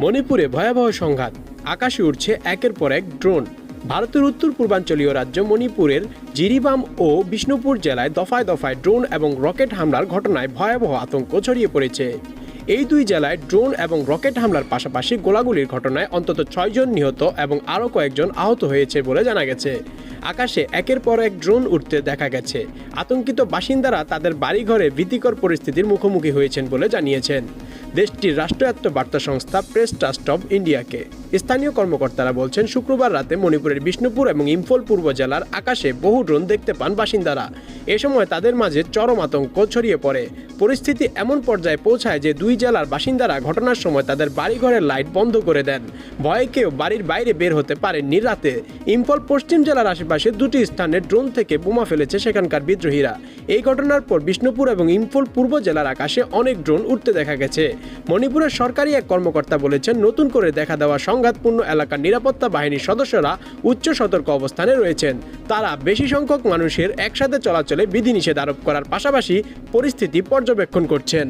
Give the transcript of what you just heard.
মণিপুরে ভয়াবহ সংঘাত। আকাশে উঠছে একের পর এক ড্রোন। ভারতের উত্তর পূর্বাঞ্চলীয় রাজ্য মণিপুরের জিরিবাম ও বিষ্ণুপুর জেলায় দফায় দফায় ড্রোন এবং রকেট হামলার ঘটনায় ভয়াবহ আতঙ্ক ছড়িয়ে পড়েছে। এই দুই জেলায় ড্রোন এবং রকেট হামলার পাশাপাশি গোলাগুলির ঘটনায় অন্তত ছয়জন নিহত এবং আরও কয়েকজন আহত হয়েছে বলে জানা গেছে। আকাশে একের পর এক ড্রোন উঠতে দেখা গেছে। আতঙ্কিত বাসিন্দারা তাদের বাড়িঘরে ভীতিকর পরিস্থিতির মুখোমুখি হয়েছেন বলে জানিয়েছেন। দেশটির রাষ্ট্রায়ত্ত বার্তা সংস্থা প্রেস ট্রাস্ট অব ইন্ডিয়াকে। স্থানীয় কর্মকর্তারা বলছেন, শুক্রবার রাতে মণিপুরের বিষ্ণুপুর এবং ইম্ফল পূর্ব জেলার আকাশে বহু ড্রোন দেখতে পান বাসিন্দারা। এ সময় তাদের মাঝে চরম আতঙ্ক ছড়িয়ে পড়ে। পরিস্থিতি এমন পর্যায়ে পৌঁছায় যে দুই জেলার বাসিন্দারা ঘটনার সময় তাদের বাড়িঘরের লাইট বন্ধ করে দেন। ভয়ে কেউ বাড়ির বাইরে বের হতে পারেননি রাতে। ইম্ফল পশ্চিম জেলার আশেপাশে দুটি স্থানে ড্রোন থেকে বোমা ফেলেছে সেখানকার বিদ্রোহীরা। এই ঘটনার পর বিষ্ণুপুর এবং ইম্ফল পূর্ব জেলার আকাশে অনেক ড্রোন উঠতে দেখা গেছে। মণিপুরের সরকারি এক কর্মকর্তা বলেছেন, নতুন করে দেখা দেওয়া সংঘাতপূর্ণ এলাকার নিরাপত্তা বাহিনীর সদস্যরা উচ্চ সতর্ক অবস্থানে রয়েছেন। তারা বেশি সংখ্যক মানুষের একসাথে চলাচলে বিধিনিষেধ আরোপ করার পাশাপাশি পরিস্থিতি পর্যবেক্ষণ করছেন।